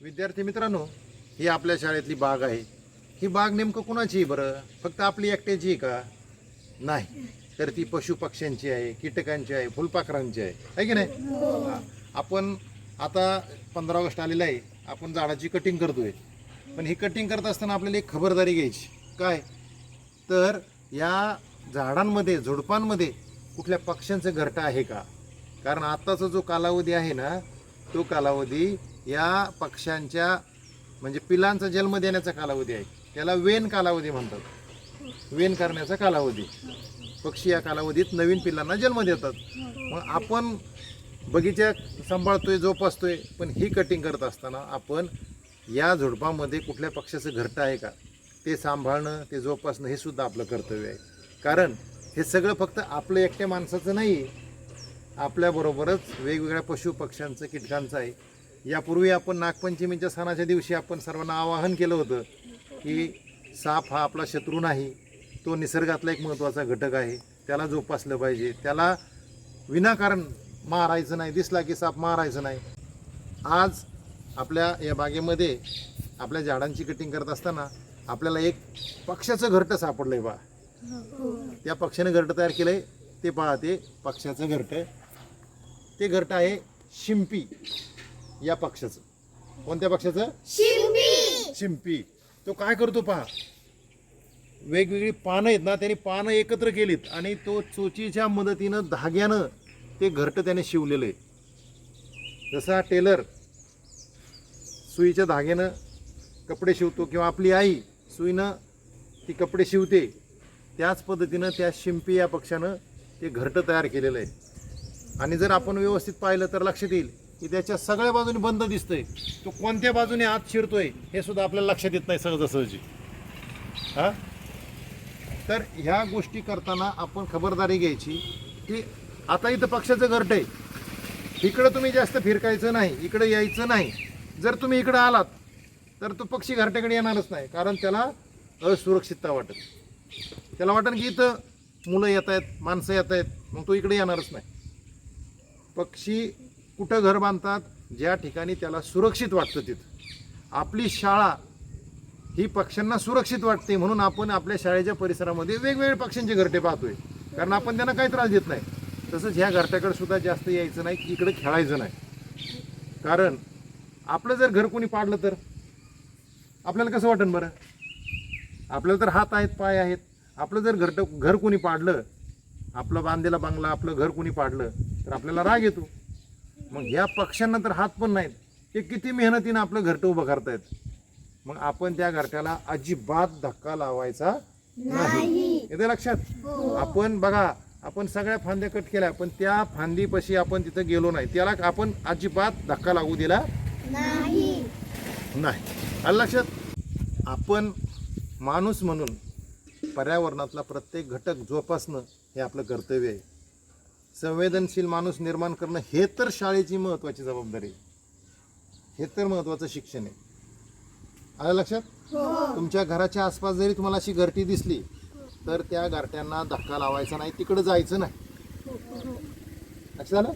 विद्यार्थी मित्रांनो ही आपल्या शाळेतली बाग आहे. ही बाग नेमकं कुणाची आहे बरं? फक्त आपली एकट्याची आहे का? नाही. तर ती पशु पक्ष्यांची आहे कीटकांची आहे फुलपाखरांची आहे. आहे की नाही? आपण आता पंधरा ऑगस्ट आलेला आहे. आपण झाडाची कटिंग करतोय. पण ही कटिंग करत असताना आपल्याला एक खबरदारी घ्यायची. काय? तर या झाडांमध्ये झुडपांमध्ये कुठल्या पक्ष्यांचं घरटं आहे का? कारण आत्ताचा जो कालावधी आहे ना तो कालावधी या पक्ष्यांच्या म्हणजे पिलांचा जन्म देण्याचा कालावधी आहे. त्याला वेन कालावधी म्हणतात. वेन करण्याचा कालावधी. पक्षी या कालावधीत नवीन पिलांना जन्म देतात. मग आपण बगीचा सांभाळतोय जोपासतोय पण ही कटिंग करत असताना आपण या झुडपामध्ये कुठल्या पक्षाचं घरटं आहे का? ते सांभाळणं ते जोपासणं हे सुद्धा आपलं कर्तव्य आहे. कारण हे सगळं फक्त आपलं एकट्या माणसाचं नाही आपल्याबरोबरच वेगवेगळ्या पशु पक्ष्यांचं कीटकांचं आहे. यापूर्वी आपण नागपंचमीच्या सणाच्या दिवशी आपण सर्वांना आवाहन केलं होतं की साप हा आपला शत्रू नाही तो निसर्गातला एक महत्त्वाचा घटक आहे. त्याला जोपासलं पाहिजे. त्याला विनाकारण मारायचं नाही दिसला की साप मारायचं नाही. आज आपल्या या बागेमध्ये आपल्या झाडांची कटिंग करत असताना आपल्याला एक पक्ष्याचं घरटं सापडलंय बा. त्या पक्षाने घरटं तयार केलंय. ते पहा ते पक्ष्याचं घरटं. ते घरटं आहे शिंपी. या पक्षाचं. कोणत्या पक्षाचं? शिंपी. तो काय करतो पहा. वेगवेगळी पानं आहेत ना त्याने पानं एकत्र केलीत आणि तो चोचीच्या मदतीनं धाग्यानं ते घरटं त्याने शिवलेलं आहे. जसा टेलर सुईच्या धाग्यानं कपडे शिवतो किंवा आपली आई सुईनं ती कपडे शिवते त्याच पद्धतीनं त्या शिंपी या पक्षानं ते घरटं तयार केलेलं आहे. आणि जर आपण व्यवस्थित पाहिलं तर लक्षात येईल की त्याच्या सगळ्या बाजूने बंद दिसतंय. तो कोणत्या बाजूने आत शिरतोय हे सुद्धा आपल्याला लक्षात येत नाही सहजासहजी. हा? तर ह्या गोष्टी करताना आपण खबरदारी घ्यायची की आता इथं पक्षाचं घरट आहे. इकडं तुम्ही जास्त फिरकायचं नाही इकडं यायचं नाही. जर तुम्ही इकडं आलात तर तो पक्षी घरट्याकडे येणारच नाही कारण त्याला असुरक्षितता वाटत. त्याला वाटेल की इथं मुलं येत आहेत माणसं येत आहेत मग तो इकडे येणारच नाही. पक्षी कुठं घर बांधतात ज्या ठिकाणी त्याला सुरक्षित वाटतं तिथं. आपली शाळा ही पक्ष्यांना सुरक्षित वाटते म्हणून आपण आपल्या शाळेच्या परिसरामध्ये वेगवेगळे पक्ष्यांचे घरटे पाहतोय. कारण आपण त्यांना काही त्रास देत नाही. तसंच ह्या घरट्याकडे सुद्धा जास्त यायचं नाही इकडे खेळायचं नाही. कारण आपलं जर घर कोणी पाडलं तर? आपल्याला कसं वाटेल बरं? आपल्याला तर हात आहेत पाय आहेत. आपलं जर घरट घर कोणी पाडलं आपलं बांधलेला बांगला आपलं घर कोणी पाडलं तर आपल्याला राग येतो. मग ह्या पक्ष्यांना तर हात पण नाहीत. ते किती मेहनतीनं आपलं घरटं उभं करतायत. मग आपण त्या घरट्याला अजिबात धक्का लावायचा नाही. येते लक्षात? आपण बघा आपण सगळ्या फांद्या कट केल्या पण त्या फांदीपाशी आपण तिथं गेलो नाही. त्याला आपण अजिबात धक्का लागू दिला नाही. आलं लक्षात? आपण माणूस म्हणून पर्यावरणातला प्रत्येक घटक जोपासणं हे आपलं कर्तव्य आहे. संवेदनशील माणूस निर्माण करणं हे तर शाळेची महत्त्वाची जबाबदारी आहे. हे तर महत्त्वाचं शिक्षण आहे. आलं लक्षात? तुमच्या घराच्या आसपास जरी तुम्हाला अशी घरटी दिसली तर त्या घरट्यांना धक्का लावायचा नाही तिकडे जायचं नाही. लक्षात आलं?